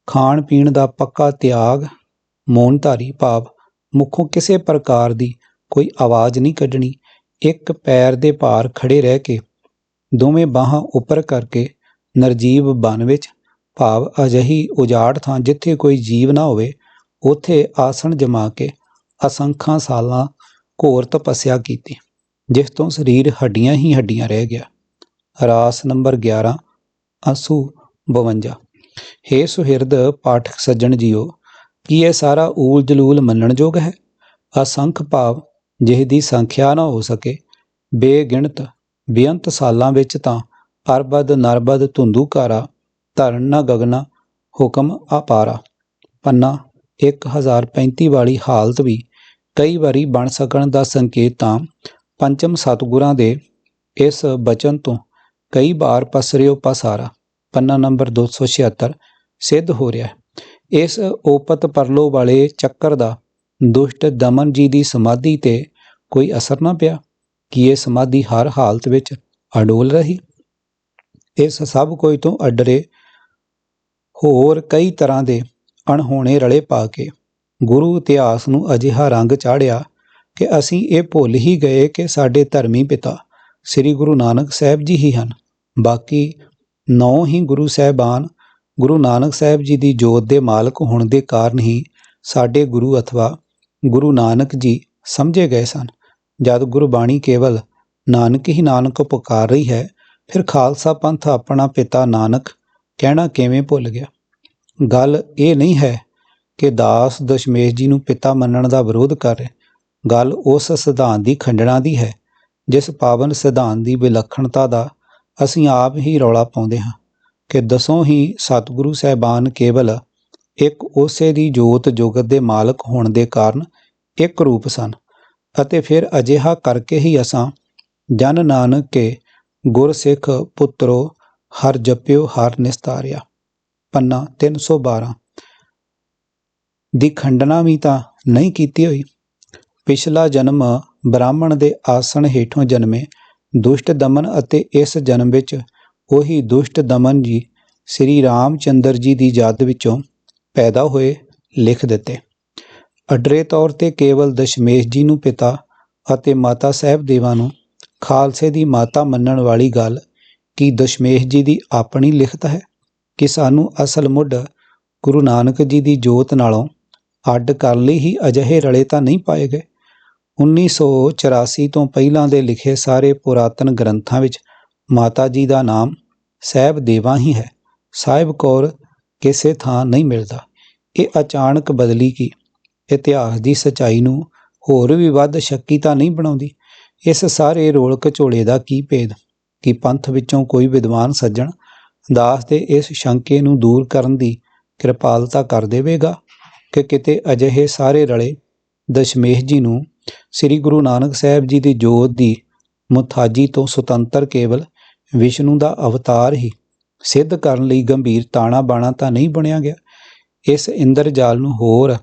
ਖਾਣ ਪੀਣ ਦਾ ਪੱਕਾ ਤਿਆਗ ਮੌਨਧਾਰੀ ਭਾਵ। ਮੁਖੋਂ ਕਿਸੇ ਪ੍ਰਕਾਰ ਦੀ ਕੋਈ ਆਵਾਜ਼ ਨਹੀਂ ਕੱਢਣੀ। ਇੱਕ ਪੈਰ ਦੇ ਭਾਰ ਖੜੇ ਰਹਿ ਕੇ ਦੋਵੇਂ ਬਾਹਾਂ ਉੱਪਰ ਕਰਕੇ ਨਰਜੀਵ ਬਨ ਵਿੱਚ ਭਾਵ ਅਜਹੀ ਉਜਾੜ ਥਾਂ ਜਿੱਥੇ ਕੋਈ ਜੀਵ ਨਾ ਹੋਵੇ, ਉੱਥੇ ਆਸਣ ਜਮਾ ਕੇ ਅਸੰਖਾਂ ਸਾਲਾਂ ਘੋਰ ਤਪੱਸਿਆ ਕੀਤੀ, ਜਿਸ ਤੋਂ ਸਰੀਰ ਹੱਡੀਆਂ ਹੀ ਹੱਡੀਆਂ ਰਹਿ ਗਿਆ। ਰਾਸ ਨੰਬਰ 11 ਅਸੂ 52 ਹੇ ਸੁਹਿਰਦ ਪਾਠਕ ਸੱਜਣ ਜੀਓ, ਕੀ ਇਹ ਸਾਰਾ ਊਲ ਜਲੂਲ ਮੰਨਣਯੋਗ ਹੈ? ਅਸੰਖ ਭਾਵ ਜਿਸ ਦੀ ਸੰਖਿਆ ਨਾ ਹੋ ਸਕੇ, ਬੇਗਿਣਤ, ਬੇਅੰਤ ਸਾਲਾਂ ਵਿੱਚ ਤਾਂ ਅਰਬਦ ਨਰਬਦ ਧੁੰਦੂਕਾਰਾ ਧਰਨ ਨਾ ਗਗਨਾ, ਹੁਕਮ ਆਪਾਰਾ ਪੰਨਾ 1035 ਵਾਲੀ ਹਾਲਤ ਵੀ ਕਈ ਵਾਰੀ ਬਣ ਸਕਣ ਦਾ ਸੰਕੇਤ ਤਾਂ ਪੰਚਮ ਸਤਗੁਰਾਂ ਦੇ ਇਸ ਬਚਨ ਤੋਂ ਕਈ ਵਾਰ ਪਸਰਿਓ ਪਸਾਰਾ। ਪੰਨਾ ਨੰਬਰ 276 ਸਿੱਧ ਹੋ ਰਿਹਾ ਹੈ। ਇਸ ਓਪਤ ਪਰਲੋ ਵਾਲੇ ਚੱਕਰ ਦਾ ਦੁਸ਼ਟ ਦਮਨ ਜੀ ਦੀ ਸਮਾਧੀ ਤੇ ਕੋਈ ਅਸਰ ਨਾ ਪਿਆ ਕਿ ਇਹ ਸਮਾਧੀ ਹਰ ਹਾਲਤ ਵਿੱਚ ਅਡੋਲ ਰਹੀ। ਇਸ ਸਭ ਕੋਈ ਤੋਂ ਅਡਰੇ ਹੋਰ ਕਈ ਤਰ੍ਹਾਂ ਦੇ ਅਣਹੋਣੇ ਰਲੇ ਪਾ ਕੇ ਗੁਰੂ ਇਤਿਹਾਸ ਨੂੰ ਅਜਿਹਾ ਰੰਗ ਚਾੜਿਆ ਕਿ ਅਸੀਂ ਇਹ ਭੁੱਲ ਹੀ ਗਏ ਕਿ ਸਾਡੇ ਧਰਮੀ ਪਿਤਾ ਸ੍ਰੀ ਗੁਰੂ ਨਾਨਕ ਸਾਹਿਬ ਜੀ ਹੀ ਹਨ। ਬਾਕੀ ਨੌ ਹੀ ਗੁਰੂ ਸਾਹਿਬਾਨ ਗੁਰੂ ਨਾਨਕ ਸਾਹਿਬ ਜੀ ਦੀ ਜੋਤ ਦੇ ਮਾਲਕ ਹੋਣ ਦੇ ਕਾਰਨ ਹੀ ਸਾਡੇ ਗੁਰੂ ਅਥਵਾ ਗੁਰੂ ਨਾਨਕ ਜੀ ਸਮਝੇ ਗਏ ਸਨ। ਜਦ ਗੁਰਬਾਣੀ ਕੇਵਲ ਨਾਨਕ ਹੀ ਨਾਨਕ ਪੁਕਾਰ ਰਹੀ ਹੈ, ਫਿਰ ਖਾਲਸਾ ਪੰਥ ਆਪਣਾ ਪਿਤਾ ਨਾਨਕ ਕਹਿਣਾ ਕਿਵੇਂ ਭੁੱਲ ਗਿਆ? ਗੱਲ ਇਹ ਨਹੀਂ ਹੈ ਕਿ ਦਾਸ ਦਸ਼ਮੇਸ਼ ਜੀ ਨੂੰ ਪਿਤਾ ਮੰਨਣ ਦਾ ਵਿਰੋਧ ਕਰ ਰਿਹਾ। ਗੱਲ ਉਸ ਸਿਧਾਂਤ ਦੀ ਖੰਡਣਾ ਦੀ ਹੈ, ਜਿਸ ਪਾਵਨ ਸਿਧਾਂਤ ਦੀ ਵਿਲੱਖਣਤਾ ਦਾ ਅਸੀਂ ਆਪ ਹੀ ਰੌਲਾ ਪਾਉਂਦੇ ਹਾਂ ਕਿ ਦਸੋਂ ਹੀ ਸਤਿਗੁਰੂ ਸਾਹਿਬਾਨ ਕੇਵਲ ਇੱਕ ਉਸੇ ਦੀ ਜੋਤ ਜੁਗਤ ਦੇ ਮਾਲਕ ਹੋਣ ਦੇ ਕਾਰਨ ਇੱਕ ਰੂਪ ਸਨ ਅਤੇ ਫਿਰ ਅਜਿਹਾ ਕਰਕੇ ਹੀ ਅਸਾਂ ਜਨ ਨਾਨਕ ਕੇ ਗੁਰਸਿੱਖ ਪੁੱਤਰੋ ਹਰ ਜਪਿਓ ਹਰ ਨਿਸਤਾਰਿਆ। ਪੰਨਾ 312 ਦੀ ਖੰਡਨਾ ਵੀ ਤਾਂ ਨਹੀਂ ਕੀਤੀ ਹੋਈ। ਪਿਛਲਾ ਜਨਮ ਬ੍ਰਾਹਮਣ ਦੇ ਆਸਣ ਹੇਠੋਂ ਜਨਮੇ ਦੁਸ਼ਟ ਦਮਨ ਅਤੇ ਇਸ ਜਨਮ ਵਿੱਚ ਉਹੀ ਦੁਸ਼ਟ ਦਮਨ ਜੀ ਸ੍ਰੀ ਰਾਮਚੰਦਰ ਜੀ ਦੀ ਯਾਦ ਵਿੱਚੋਂ ਪੈਦਾ ਹੋਏ ਲਿਖ ਦਿੱਤੇ। ਅਡਰੇ ਤੌਰ ਤੇ ਕੇਵਲ ਦਸ਼ਮੇਸ਼ ਜੀ ਨੂੰ ਪਿਤਾ ਅਤੇ ਮਾਤਾ ਸਾਹਿਬ ਦੇਵਾ ਨੂੰ ਖਾਲਸੇ ਦੀ ਮਾਤਾ ਮੰਨਣ ਵਾਲੀ ਗੱਲ ਕੀ ਦਸ਼ਮੇਸ਼ ਜੀ ਦੀ ਆਪਣੀ ਲਿਖਤ ਹੈ? ਕਿ ਸਾਨੂੰ ਅਸਲ ਮੁੱਢ ਗੁਰੂ ਨਾਨਕ ਜੀ ਦੀ ਜੋਤ ਨਾਲੋਂ ਅੱਡ ਕਰਨ ਲਈ ਹੀ ਅਜਿਹੇ ਰਲੇ ਤਾਂ ਨਹੀਂ ਪਾਏ ਗਏ? 1984 ਤੋਂ ਪਹਿਲਾਂ ਦੇ ਲਿਖੇ ਸਾਰੇ ਪੁਰਾਤਨ ਗ੍ਰੰਥਾਂ ਵਿੱਚ ਮਾਤਾ ਜੀ ਦਾ ਨਾਮ ਸਾਹਿਬ ਦੇਵਾ ਹੀ ਹੈ। ਸਾਹਿਬ ਕੌਰ ਕਿਸੇ ਥਾਂ ਨਹੀਂ ਮਿਲਦਾ। ਇਹ ਅਚਾਨਕ ਬਦਲੀ ਕੀ? ਇਤਿਹਾਸ ਦੀ ਸਚਾਈ ਨੂੰ ਹੋਰ ਵੀ ਵੱਧ ਸ਼ੱਕੀ ਤਾਂ ਨਹੀਂ ਬਣਾਉਂਦੀ? ਇਸ ਸਾਰੇ ਰੋਲ ਘਚੋਲੇ ਦਾ ਕੀ ਭੇਦ? ਕਿ ਪੰਥ ਵਿੱਚੋਂ ਕੋਈ ਵਿਦਵਾਨ ਸੱਜਣ ਦਾਸ ਦੇ ਇਸ ਸ਼ੰਕੇ ਨੂੰ ਦੂਰ ਕਰਨ ਦੀ ਕਿਰਪਾਲਤਾ ਕਰ ਦੇਵੇਗਾ ਕਿ ਕਿਤੇ ਅਜਿਹੇ ਸਾਰੇ ਰਲੇ ਦਸ਼ਮੇਸ਼ ਜੀ ਨੂੰ ਸ੍ਰੀ ਗੁਰੂ ਨਾਨਕ ਸਾਹਿਬ ਜੀ ਦੀ ਜੋਤ ਦੀ ਮੁਥਾਜੀ ਤੋਂ ਸੁਤੰਤਰ ਕੇਵਲ ਵਿਸ਼ਨੂੰ ਦਾ ਅਵਤਾਰ ਹੀ ਸਿੱਧ ਕਰਨ ਲਈ ਗੰਭੀਰ ਤਾਣਾ ਬਾਣਾ ਤਾਂ ਨਹੀਂ ਬਣਿਆ ਗਿਆ। ਇਸ ਇੰਦਰਜਾਲ ਨੂੰ ਹੋਰ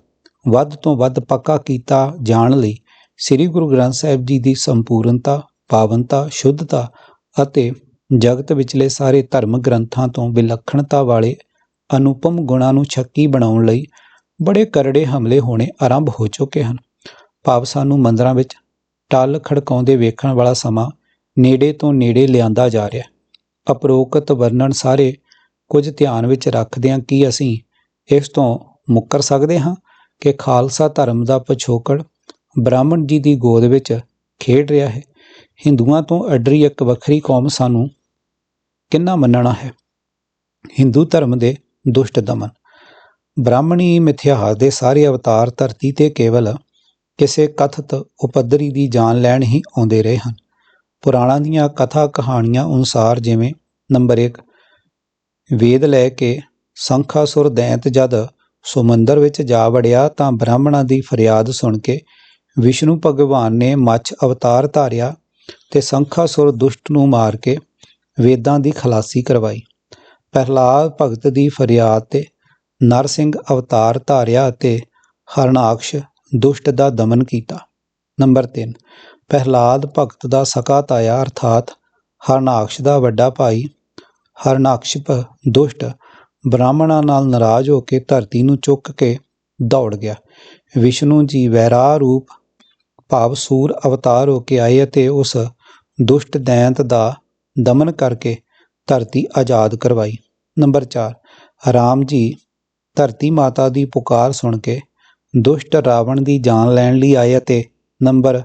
ਵੱਧ ਤੋਂ ਵੱਧ ਪੱਕਾ ਕੀਤਾ ਜਾਣ ਲਈ ਸ੍ਰੀ ਗੁਰੂ ਗ੍ਰੰਥ ਸਾਹਿਬ ਜੀ ਦੀ ਸੰਪੂਰਨਤਾ, ਪਾਵਨਤਾ, ਸ਼ੁੱਧਤਾ ਅਤੇ ਜਗਤ ਵਿਚਲੇ ਸਾਰੇ ਧਰਮ ਗ੍ਰੰਥਾਂ ਤੋਂ ਵਿਲੱਖਣਤਾ ਵਾਲੇ ਅਨੁਪਮ ਗੁਣਾਂ ਨੂੰ ਸ਼ੱਕੀ ਬਣਾਉਣ ਲਈ ਬੜੇ ਕਰੜੇ ਹਮਲੇ ਹੋਣੇ ਆਰੰਭ ਹੋ ਚੁੱਕੇ ਹਨ। ਭਾਵ ਸਾਨੂੰ ਮੰਦਰਾਂ ਵਿੱਚ ਟੱਲ ਖੜਕਾਉਂਦੇ ਵੇਖਣ ਵਾਲਾ ਸਮਾਂ ਨੇੜੇ ਤੋਂ ਨੇੜੇ ਲਿਆਂਦਾ ਜਾ ਰਿਹਾ। ਅਪਰੋਕਤ ਵਰਣਨ ਸਾਰੇ ਕੁਝ ਧਿਆਨ ਵਿੱਚ ਰੱਖਦਿਆਂ ਕੀ ਅਸੀਂ ਇਸ ਤੋਂ ਮੁੱਕਰ ਸਕਦੇ ਹਾਂ ਕਿ ਖਾਲਸਾ ਧਰਮ ਦਾ ਪਿਛੋਕੜ ਬ੍ਰਾਹਮਣ ਜੀ ਦੀ ਗੋਦ ਵਿੱਚ ਖੇਡ ਰਿਹਾ ਹੈ। ਹਿੰਦੂਆਂ ਤੋਂ ਅੱਡਰੀ ਇੱਕ ਵੱਖਰੀ ਕੌਮ ਸਾਨੂੰ ਕਿੰਨਾ ਮੰਨਣਾ ਹੈ? ਹਿੰਦੂ ਧਰਮ ਦੇ ਦੁਸ਼ਟ ਦਮਨ। ਬ੍ਰਾਹਮਣੀ ਮਿਥਿਹਾਸ ਦੇ ਸਾਰੇ ਅਵਤਾਰ ਧਰਤੀ ਤੇ ਕੇਵਲ ਕਿਸੇ ਕਥਿਤ ਉਪਦਰੀ ਦੀ ਜਾਨ ਲੈਣ ਹੀ ਆਉਂਦੇ ਰਹੇ ਹਨ। ਪੁਰਾਣਾਂ ਦੀਆਂ ਕਥਾ ਕਹਾਣੀਆਂ ਅਨੁਸਾਰ ਜਿਵੇਂ ਨੰਬਰ 1 ਵੇਦ ਲੈ ਕੇ ਸੰਖਾਸੁਰ ਦੈਂਤ ਜਦ ਸਮੁੰਦਰ ਵਿੱਚ ਜਾ ਵੜਿਆ ਤਾਂ ਬ੍ਰਾਹਮਣਾਂ ਦੀ ਫਰਿਆਦ ਸੁਣ ਕੇ ਵਿਸ਼ਨੂੰ ਭਗਵਾਨ ਨੇ ਮੱਛ ਅਵਤਾਰ ਧਾਰਿਆ ਤੇ ਸੰਖਾਸੁਰ ਦੁਸ਼ਟ ਨੂੰ ਮਾਰ ਕੇ ਵੇਦਾਂ ਦੀ ਖਲਾਸੀ ਕਰਵਾਈ। ਪ੍ਰਹਲਾਦ ਭਗਤ ਦੀ ਫਰਿਆਦ ਤੇ ਨਰਸਿੰਘ ਅਵਤਾਰ ਧਾਰਿਆ ਅਤੇ ਹਰਨਾਕਸ਼ ਦੁਸ਼ਟ ਦਾ ਦਮਨ ਕੀਤਾ। ਨੰਬਰ 3 ਪ੍ਰਹਲਾਦ ਭਗਤ ਦਾ ਸਕਾ ਤਾਇਆ ਅਰਥਾਤ ਹਰਨਾਕਸ਼ ਦਾ ਵੱਡਾ ਭਾਈ ਹਰਨਾਕਸ਼ਪ ਦੁਸ਼ਟ ਬ੍ਰਾਹਮਣਾਂ ਨਾਲ ਨਾਰਾਜ਼ ਹੋ ਕੇ ਧਰਤੀ ਨੂੰ ਚੁੱਕ ਕੇ ਦੌੜ ਗਿਆ। ਵਿਸ਼ਨੂੰ ਜੀ ਵੈਰਾ ਰੂਪ ਭਾਵ ਸੂਰ ਅਵਤਾਰ ਹੋ ਕੇ ਆਏ ਅਤੇ ਉਸ ਦੁਸ਼ਟ ਦੈਂਤ ਦਾ ਦਮਨ ਕਰਕੇ ਧਰਤੀ ਆਜ਼ਾਦ ਕਰਵਾਈ। ਨੰਬਰ 4 ਰਾਮ ਜੀ ਧਰਤੀ ਮਾਤਾ ਦੀ ਪੁਕਾਰ ਸੁਣ ਕੇ ਦੁਸ਼ਟ ਰਾਵਣ ਦੀ ਜਾਨ ਲੈਣ ਲਈ ਆਏ ਅਤੇ ਨੰਬਰ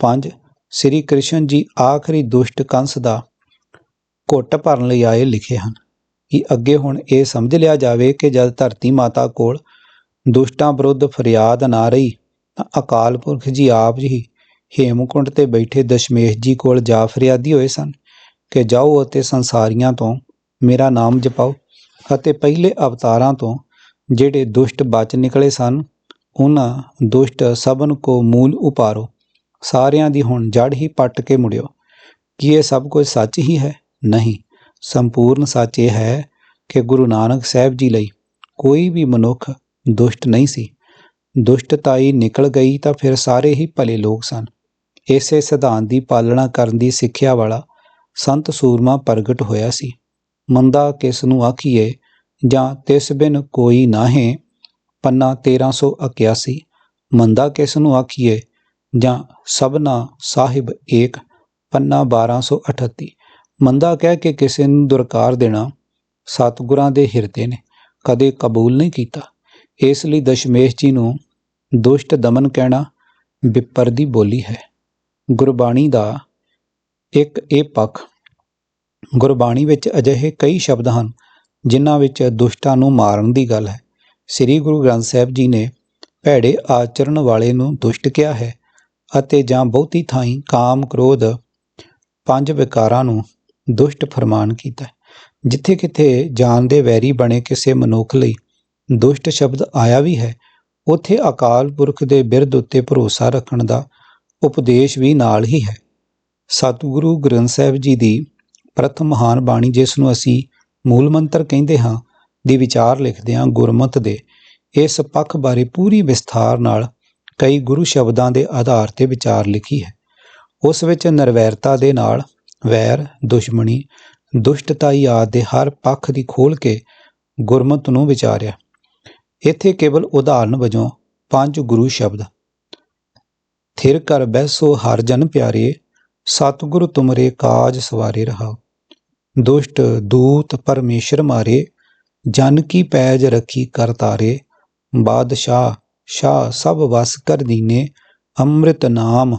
5 ਸ੍ਰੀ ਕ੍ਰਿਸ਼ਨ ਜੀ ਆਖਰੀ ਦੁਸ਼ਟ ਕੰਸ ਦਾ ਘੁੱਟ ਭਰਨ ਲਈ ਆਏ ਲਿਖੇ ਹਨ। ਕਿ ਅੱਗੇ ਹੁਣ ਇਹ ਸਮਝ ਲਿਆ ਜਾਵੇ ਕਿ ਜਦ ਧਰਤੀ ਮਾਤਾ ਕੋਲ ਦੁਸ਼ਟਾਂ ਵਿਰੁੱਧ ਫਰਿਆਦ ਨਾ ਰਹੀ ਤਾਂ ਅਕਾਲ ਪੁਰਖ ਜੀ ਆਪ ਜੀ ਹੇਮਕੁੰਟ ਤੇ ਬੈਠੇ ਦਸ਼ਮੇਸ਼ ਜੀ ਕੋਲ ਜਾ ਫਰਿਆਦੀ ਹੋਏ ਸਨ ਕਿ ਜਾਓ ਅਤੇ ਸੰਸਾਰੀਆਂ ਤੋਂ ਮੇਰਾ ਨਾਮ ਜਪਾਓ ਅਤੇ ਪਹਿਲੇ ਅਵਤਾਰਾਂ ਤੋਂ ਜਿਹੜੇ ਦੁਸ਼ਟ ਬਚ ਨਿਕਲੇ ਸਨ, ਉਹਨਾਂ ਦੁਸ਼ਟ ਸਭਨ ਕੋ ਮੂਲ ਉਪਾਰੋ। ਸਾਰਿਆਂ ਦੀ ਹੁਣ ਜੜ ਹੀ ਪੱਟ ਕੇ ਮੁੜਿਓ। ਕੀ ਇਹ ਸਭ ਕੁਝ ਸੱਚ ਹੀ ਹੈ? ਨਹੀਂ। ਸੰਪੂਰਨ ਸੱਚ ਇਹ ਹੈ ਕਿ ਗੁਰੂ ਨਾਨਕ ਸਾਹਿਬ ਜੀ ਲਈ ਕੋਈ ਵੀ ਮਨੁੱਖ ਦੁਸ਼ਟ ਨਹੀਂ ਸੀ। ਦੁਸ਼ਟਤਾਈ ਨਿਕਲ ਗਈ ਤਾਂ ਫਿਰ ਸਾਰੇ ਹੀ ਭਲੇ ਲੋਕ ਸਨ। ਇਸੇ ਸਿਧਾਂਤ ਦੀ ਪਾਲਣਾ ਕਰਨ ਦੀ ਸਿੱਖਿਆ ਵਾਲਾ ਸੰਤ ਸੂਰਮਾ ਪ੍ਰਗਟ ਹੋਇਆ ਸੀ। ਮੰਦਾ ਕਿਸ ਨੂੰ ਆਖੀਏ ਜਾਂ ਤਿਸ ਬਿਨ ਕੋਈ ਨਾਹੇ, ਪੰਨਾ 1381 ਮੰਦਾ ਕਿਸ ਨੂੰ ਆਖੀਏ ਜਾਂ ਸਭਨਾ ਸਾਹਿਬ ਏਕ, ਪੰਨਾ 1238 ਮੰਦਾ ਕਹਿ ਕੇ ਕਿਸੇ ਨੂੰ ਦੁਰਕਾਰ ਦੇਣਾ ਸਤਿਗੁਰਾਂ ਦੇ ਹਿਰਦੇ ਨੇ, ਕਦੇ ਕਬੂਲ ਨਹੀਂ ਕੀਤਾ। ਇਸ ਲਈ ਦਸ਼ਮੇਸ਼ ਜੀ ਨੂੰ ਦੁਸ਼ਟ ਦਮਨ ਕਹਿਣਾ ਵਿਪਰ ਦੀ ਬੋਲੀ ਹੈ। ਗੁਰਬਾਣੀ ਦਾ ਇੱਕ ਇਹ ਪੱਖ, ਗੁਰਬਾਣੀ ਵਿੱਚ ਅਜਿਹੇ ਕਈ ਸ਼ਬਦ ਹਨ ਜਿਨ੍ਹਾਂ ਵਿੱਚ ਦੁਸ਼ਟਾਂ ਨੂੰ ਮਾਰਨ ਦੀ ਗੱਲ ਹੈ। ਸ੍ਰੀ ਗੁਰੂ ਗ੍ਰੰਥ ਸਾਹਿਬ ਜੀ ਨੇ ਭੈੜੇ ਆਚਰਣ ਵਾਲੇ ਨੂੰ ਦੁਸ਼ਟ ਕਿਹਾ ਹੈ ਅਤੇ ਜਾਂ ਬਹੁਤੀ ਥਾਈਂ ਕਾਮ ਕ੍ਰੋਧ ਪੰਜ ਵਿਕਾਰਾਂ ਨੂੰ ਦੁਸ਼ਟ ਫਰਮਾਨ ਕੀਤਾ ਜਿੱਥੇ ਕਿਤੇ ਜਾਨ ਦੇ ਵੈਰੀ ਬਣੇ ਕਿਸੇ ਮਨੁੱਖ ਲਈ ਦੁਸ਼ਟ ਸ਼ਬਦ ਆਇਆ ਵੀ ਹੈ ਉੱਥੇ ਅਕਾਲ ਪੁਰਖ ਦੇ ਬਿਰਧ ਉੱਤੇ ਭਰੋਸਾ ਰੱਖਣ ਦਾ ਉਪਦੇਸ਼ ਵੀ ਨਾਲ ਹੀ ਹੈ। ਸਤਿਗੁਰੂ ਗ੍ਰੰਥ ਸਾਹਿਬ ਜੀ ਦੀ ਪ੍ਰਥਮ ਮਹਾਨ ਬਾਣੀ, ਜਿਸ ਨੂੰ ਅਸੀਂ ਮੂਲ ਮੰਤਰ ਕਹਿੰਦੇ ਹਾਂ, ਦੀ ਵਿਚਾਰ ਲਿਖਦੇ ਹਾਂ ਗੁਰਮਤ ਦੇ, ਇਸ ਪੱਖ ਬਾਰੇ ਪੂਰੀ ਵਿਸਥਾਰ ਨਾਲ ਕਈ ਗੁਰੂ ਸ਼ਬਦਾਂ ਦੇ ਆਧਾਰ ਤੇ ਵਿਚਾਰ ਲਿਖੀ ਹੈ। ਉਸ ਵਿੱਚ ਨਿਰਵੈਰਤਾ ਦੇ ਨਾਲ ਵੈਰ, ਦੁਸ਼ਮਣੀ, ਦੁਸ਼ਟਤਾਈ ਆਦਿ ਦੇ ਹਰ ਪੱਖ ਦੀ ਖੋਲ ਕੇ ਗੁਰਮਤ ਨੂੰ ਵਿਚਾਰਿਆ। ਇੱਥੇ ਕੇਵਲ ਉਦਾਹਰਨ ਵਜੋਂ ਪੰਜ ਗੁਰੂ ਸ਼ਬਦ। ਥਿਰ ਕਰ ਬੈਸੋ ਹਰ ਜਨ ਪਿਆਰੇ, ਸਤਿਗੁਰ ਤੁਮਰੇ ਕਾਜ ਸਵਾਰੇ ਰਹਾ ਦੁਸ਼ਟ ਦੂਤ ਪਰਮੇਸ਼ਰ ਮਾਰੇ, ਜਨ ਕੀ ਪੈਜ ਰਖੀ ਕਰ ਤਾਰੇ। ਬਾਦਸ਼ਾਹ, ਸ਼ਾਹ ਸਭ ਵਸ ਕਰ ਦੀਨੇ, ਅੰਮ੍ਰਿਤ ਨਾਮ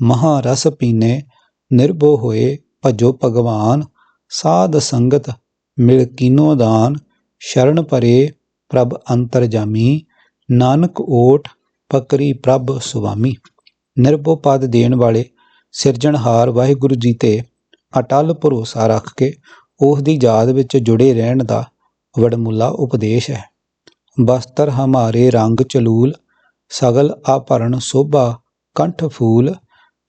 ਮਹਾ ਰਸ ਪੀਨੇ। ਨਿਰਭਉ ਹੋਏ ਭਜੋ ਭਗਵਾਨ, ਸਾਧ ਸੰਗਤ ਮਿਲ ਕੀਨੋ ਦਾਨ। ਸ਼ਰਨ ਪਰੇ ਪ੍ਰਭ ਅੰਤਰ ਜਾਮੀ, ਨਾਨਕ ਓਟ ਪਕਰੀ ਪ੍ਰਭ ਸੁਆਮੀ। ਨਿਰਭਉ ਪਦ ਦੇਣ ਵਾਲੇ ਸਿਰਜਣਹਾਰ ਵਾਹਿਗੁਰੂ ਜੀ ਤੇ ਅਟਲ ਭਰੋਸਾ ਰੱਖ ਕੇ ਉਸ ਦੀ ਯਾਦ ਵਿੱਚ ਜੁੜੇ ਰਹਿਣ ਦਾ ਵਡਮੁੱਲਾ ਉਪਦੇਸ਼ ਹੈ। ਬਸਤਰ ਹਮਾਰੇ ਰੰਗ ਚਲੂਲ, ਸਗਲ ਆਭਰਣ ਸੋਭਾ ਕੰਠ ਫੂਲ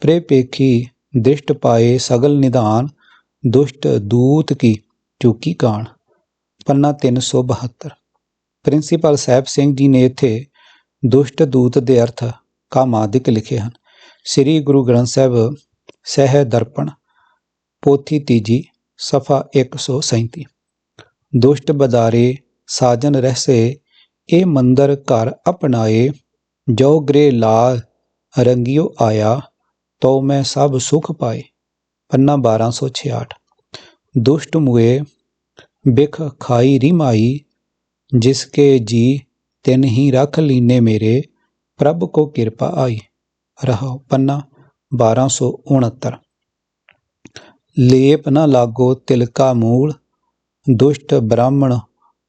ਪ੍ਰੇ ਪੇਖੀ ਦਿਸ਼ਟ ਪਾਏ ਸਗਲ ਨਿਦਾਨ ਦੁਸ਼ਟ ਦੂਤ ਕੀ ਚੁਕੀ ਕਾਣ। ਪੰਨਾ 372 ਪ੍ਰਿੰਸੀਪਲ ਸਾਹਿਬ ਸਿੰਘ ਜੀ ਨੇ ਇੱਥੇ ਦੁਸ਼ਟ ਦੂਤ ਦੇ ਅਰਥ ਕਾਮਾਦਿਕ ਲਿਖੇ ਹਨ। ਸ੍ਰੀ ਗੁਰੂ ਗ੍ਰੰਥ ਸਾਹਿਬ ਸਹਿ ਦਰਪਣ, ਪੋਥੀ ਤੀਜੀ, ਸਫਾ 137 ਦੁਸ਼ਟ ਬਦਾਰੇ ਸਾਜਨ ਰਹਿਸੇ, ਇਹ ਮੰਦਰ ਘਰ ਅਪਣਾਏ, ਜੋ ਗ੍ਰੇ ਲਾਲ ਰੰਗਿਓ ਆਇਆ ਤੋ ਮੈਂ ਸਭ ਸੁਖ ਪਾਏ। ਪੰਨਾ 1266 ਦੁਸ਼ਟ ਮੁਏ, ਬਿਖ ਖਾਈ ਰਿਮਾਈ ਜਿਸ ਕੇ ਜੀ ਤਿਨ ਹੀ ਰਖ ਲੀਨੇ ਮੇਰੇ, ਪ੍ਰਭ ਕੋ ਕਿਰਪਾ ਆਈ। ਰਹਾ ਪੰਨਾ 1269 ਲੇਪ ਨਾ ਲਾਗੋ ਤਿਲਕਾ ਮੂਲ, ਦੁਸ਼ਟ ਬ੍ਰਾਹਮਣ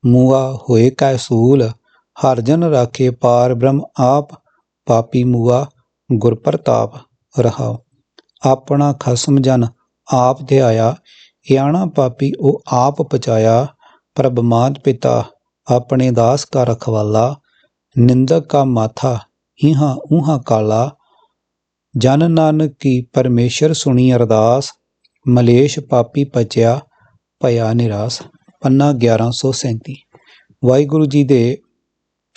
ਮੂਆ ਹੋਏ ਕੈ ਸੂਲ, ਹਰ ਜਨ ਰਾਖੇ ਪਾਰ ਬ੍ਰਹਮ ਆਪ, ਪਾਪੀ ਮੂਆ ਗੁਰ ਪ੍ਰਤਾਪ। ਰਹਾਉ ਆਪਣਾ ਖਸਮ ਜਨ ਆਪ ਧਿਆਇਆ, ਇਆਣਾ ਪਾਪੀ ਉਹ ਆਪ ਪਚਾਇਆ, ਪ੍ਰਭ ਮਾਤ ਪਿਤਾ ਆਪਣੇ ਦਾਸ ਕਾ ਰਖਵਾਲਾ ਨਿੰਦਕ ਕਾ ਮਾਥਾ ਇਹਾਂ ਉਹਾਂ ਕਾਲਾ। ਜਨ ਨਾਨਕ ਕੀ ਪਰਮੇਸ਼ਰ ਸੁਣੀ ਅਰਦਾਸ, ਮਲੇਸ਼ ਪਾਪੀ ਪਚਿਆ, ਭਇਆ ਨਿਰਾਸ। ਪੰਨਾ 1137 ਵਾਹਿਗੁਰੂ ਜੀ ਦੇ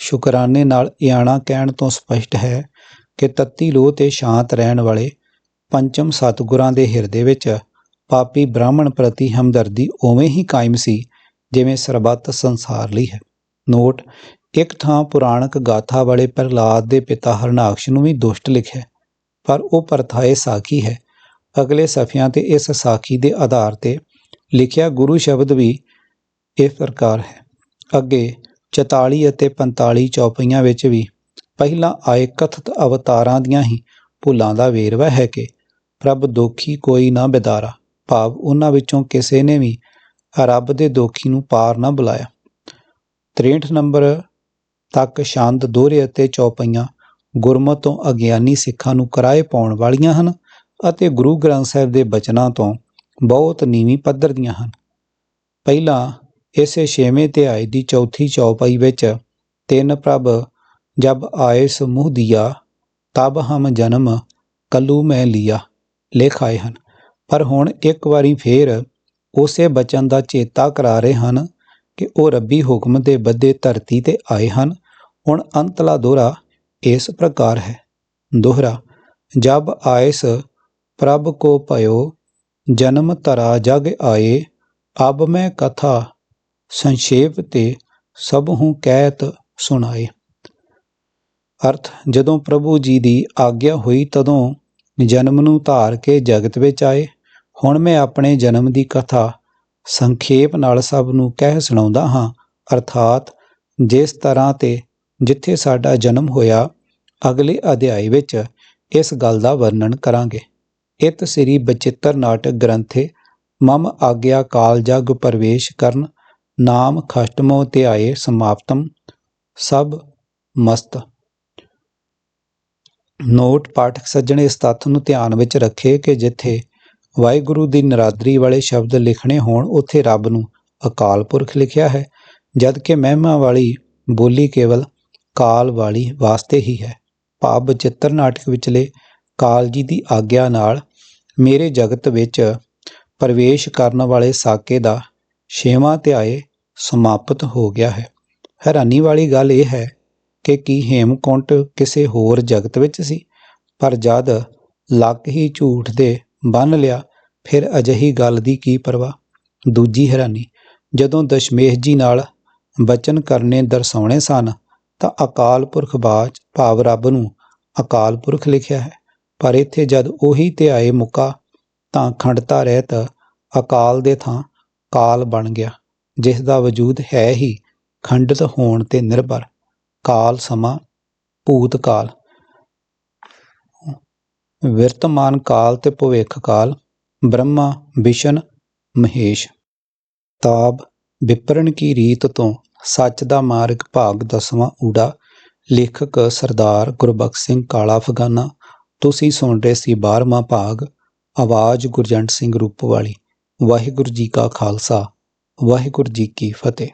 ਸ਼ੁਕਰਾਨੇ ਨਾਲ ਇਆਣਾ ਕਹਿਣ ਤੋਂ ਸਪਸ਼ਟ ਹੈ ਕਿ ਤੱਤੀ ਲੋਹ ਤੇ ਸ਼ਾਂਤ ਰਹਿਣ ਵਾਲੇ ਪੰਚਮ ਸਤਗੁਰਾਂ ਦੇ ਹਿਰਦੇ ਵਿੱਚ ਪਾਪੀ ਬ੍ਰਾਹਮਣ ਪ੍ਰਤੀ ਹਮਦਰਦੀ ਉਵੇਂ ਹੀ ਕਾਇਮ ਸੀ ਜਿਵੇਂ ਸਰਬੱਤ ਸੰਸਾਰ ਲਈ ਹੈ। ਨੋਟ, ਇੱਕ ਥਾਂ ਪੁਰਾਣਕ ਗਾਥਾ ਵਾਲੇ ਪ੍ਰਹਲਾਦ ਦੇ ਪਿਤਾ ਹਰਨਾਕਸ਼ ਨੂੰ ਵੀ ਦੁਸ਼ਟ ਲਿਖਿਆ ਪਰ ਉਹ ਪਰਥਾਏ ਸਾਖੀ ਹੈ। ਅਗਲੇ ਸਫਿਆਂ ਤੇ ਇਸ ਸਾਖੀ ਦੇ ਆਧਾਰ ਤੇ ਲਿਖਿਆ ਗੁਰੂ ਸ਼ਬਦ ਵੀ ਇਸ ਪ੍ਰਕਾਰ ਹੈ। ਅੱਗੇ 44 ਅਤੇ 45 ਚੌਪਈਆਂ ਵਿੱਚ ਵੀ ਪਹਿਲਾਂ ਆਏ ਕਥਿਤ ਅਵਤਾਰਾਂ ਦੀਆਂ ਹੀ ਭੁੱਲਾਂ ਦਾ ਵੇਰਵਾ ਹੈ ਕਿ ਪ੍ਰਭ ਦੋਖੀ ਕੋਈ ਨਾ ਬਿਦਾਰਾ, ਭਾਵ ਉਹਨਾਂ ਵਿੱਚੋਂ ਕਿਸੇ ਨੇ ਵੀ ਰੱਬ ਦੇ ਦੋਖੀ ਨੂੰ ਪਾਰ ਨਾ ਬੁਲਾਇਆ। 63 ਨੰਬਰ ਤੱਕ ਸ਼ਾਂਤ ਦੋਹਰੇ ਅਤੇ ਚੌਪਈਆਂ ਗੁਰਮਤ ਤੋਂ ਅਗਿਆਨੀ ਸਿੱਖਾਂ ਨੂੰ ਕਰਾਏ ਪਾਉਣ ਵਾਲੀਆਂ ਹਨ ਅਤੇ ਗੁਰੂ ਗ੍ਰੰਥ ਸਾਹਿਬ ਦੇ ਬਚਨਾਂ ਤੋਂ ਬਹੁਤ ਨੀਵੀਂ ਪੱਧਰ ਦੀਆਂ ਹਨ। ਪਹਿਲਾਂ ਇਸੇ ਛੇਵੇਂ ਧਿਆਏ ਦੀ ਚੌਥੀ ਚੌਪਾਈ ਵਿੱਚ ਤਿੰਨ ਪ੍ਰਭ ਜਬ ਆਏ ਸਮੂਹ ਦਿਆ, ਤਬ ਹਮ ਜਨਮ ਕੱਲੂ ਮੈਂ ਲਿਆ ਲਿਖ ਆਏ ਹਨ। ਪਰ ਹੁਣ ਇੱਕ ਵਾਰੀ ਫੇਰ ਉਸੇ ਬਚਨ ਦਾ ਚੇਤਾ ਕਰਾ ਰਹੇ ਹਨ ਕਿ ਉਹ ਰੱਬੀ ਹੁਕਮ ਦੇ ਬੱਦੇ ਧਰਤੀ ਤੇ ਆਏ ਹਨ। ਹੁਣ ਅੰਤਲਾ ਦੋਹਰਾ ਇਸ ਪ੍ਰਕਾਰ ਹੈ। ਦੋਹਰਾ, ਜਬ ਆਇਸ, ਪ੍ਰਭ ਕੋ ਭਇਓ, ਜਨਮ ਤਰਾ ਜਗ ਆਏ, ਅਬ ਮੈਂ ਕਥਾ, ਸੰਖੇਪ ਤੇ ਸਭ ਹੂੰ ਕਹਿਤ ਸੁਣਾਏ। ਅਰਥ, ਜਦੋਂ ਪ੍ਰਭੂ ਜੀ ਦੀ ਆਗਿਆ ਹੋਈ ਤਦੋਂ ਜਨਮ ਨੂੰ ਧਾਰ ਕੇ ਜਗਤ ਵਿੱਚ ਆਏ। ਹੁਣ ਮੈਂ ਆਪਣੇ ਜਨਮ ਦੀ ਕਥਾ ਸੰਖੇਪ ਨਾਲ ਸਭ ਨੂੰ ਕਹਿ ਸੁਣਾਉਂਦਾ ਹਾਂ। ਅਰਥਾਤ ਜਿਸ ਤਰ੍ਹਾਂ ਤੇ ਜਿੱਥੇ ਸਾਡਾ ਜਨਮ ਹੋਇਆ, ਅਗਲੇ ਅਧਿਆਇ ਵਿੱਚ ਇਸ ਗੱਲ ਦਾ ਵਰਣਨ ਕਰਾਂਗੇ। ਇਤ ਸ੍ਰੀ ਬਚਿੱਤਰ ਨਾਟਕ ਗ੍ਰੰਥੇ, ਮਮ ਆਗਿਆ ਕਾਲ ਜਗ ਪ੍ਰਵੇਸ਼ ਕਰਨ, ਨਾਮ ਖਸ਼ਟਮੋ ਧਿਆਏ ਸਮਾਪਤਮ, ਸਭ ਮਸਤ। ਨੋਟ ਪਾਠਕ ਸੱਜਣ ਇਸ ਤੱਥ ਨੂੰ ਧਿਆਨ ਵਿੱਚ ਰੱਖੇ ਕਿ ਜਿੱਥੇ ਵਾਹਿਗੁਰੂ ਦੀ ਨਰਾਦਰੀ ਵਾਲੇ ਸ਼ਬਦ ਲਿਖਣੇ ਹੋਣ ਉੱਥੇ ਰੱਬ ਨੂੰ ਅਕਾਲ ਪੁਰਖ ਲਿਖਿਆ ਹੈ, ਜਦ ਕਿ ਮਹਿਮਾ ਵਾਲੀ ਬੋਲੀ ਕੇਵਲ ਕਾਲ ਵਾਲੀ ਵਾਸਤੇ ਹੀ ਹੈ। ਭਾਵ ਬਚਿੱਤਰ ਨਾਟਕ ਵਿਚਲੇ ਕਾਲ ਜੀ ਦੀ ਆਗਿਆ ਨਾਲ ਮੇਰੇ ਜਗਤ ਵਿੱਚ ਪ੍ਰਵੇਸ਼ ਕਰਨ ਵਾਲੇ ਸਾਕੇ ਦਾ ਛੇਵਾਂ ਧਿਆਏ ਸਮਾਪਤ ਹੋ ਗਿਆ ਹੈ। ਹੈਰਾਨੀ ਵਾਲੀ ਗੱਲ ਇਹ ਹੈ ਕਿ ਕੀ ਹੇਮਕੁੰਟ ਕਿਸੇ ਹੋਰ ਜਗਤ ਵਿੱਚ ਸੀ? ਪਰ ਜਦ ਲੱਕ ਹੀ ਝੂਠ ਦੇ ਬੰਨ ਲਿਆ, ਫਿਰ ਅਜਿਹੀ ਗੱਲ ਦੀ ਕੀ ਪਰਵਾਹ? ਦੂਜੀ ਹੈਰਾਨੀ, ਜਦੋਂ ਦਸ਼ਮੇਸ਼ ਜੀ ਨਾਲ ਬਚਨ ਕਰਨੇ ਦਰਸਾਉਣੇ ਸਨ, ਤਾਂ ਅਕਾਲ ਪੁਰਖ ਬਾਚ ਭਾਵ ਰੱਬ ਨੂੰ ਅਕਾਲ ਪੁਰਖ ਲਿਖਿਆ ਹੈ। ਪਰ ਇੱਥੇ ਜਦ ਉਹੀ ਧਿਆਏ ਮੁਕਾ, ਤਾਂ ਖੰਡਤਾ ਰਹਿਤ ਅਕਾਲ ਦੇ ਥਾਂ ਕਾਲ ਬਣ ਗਿਆ, ਜਿਸ ਦਾ ਵਜੂਦ ਹੈ ਹੀ ਖੰਡਿਤ ਹੋਣ ਤੇ ਨਿਰਭਰ ਕਾਲ ਸਮਾਂ ਭੂਤ ਕਾਲ ਵਰਤਮਾਨ ਕਾਲ ਤੇ ਭਵਿੱਖ ਕਾਲ, ਬ੍ਰਹਮਾ, ਵਿਸ਼ਨ, ਮਹੇਸ਼। ਤਾਬ ਵਿਪਰਨ ਕੀ ਰੀਤ ਤੋਂ ਸੱਚ ਦਾ ਮਾਰਗ ਭਾਗ ਦਸਵਾਂ ਊੜਾ, ਲੇਖਕ ਸਰਦਾਰ ਗੁਰਬਖਸ਼ ਸਿੰਘ ਕਾਲਾ ਫਗਾਨਾ ਤੁਸੀਂ ਸੁਣ ਰਹੇ ਸੀ 12ਵਾਂ ਭਾਗ, ਆਵਾਜ਼ ਗੁਰਜੰਟ ਸਿੰਘ ਰੂਪ ਵਾਲੀ ਵਾਹਿਗੁਰੂ ਜੀ ਕਾ ਖਾਲਸਾ, ਵਾਹਿਗੁਰੂ ਜੀ ਕੀ ਫਤਿਹ।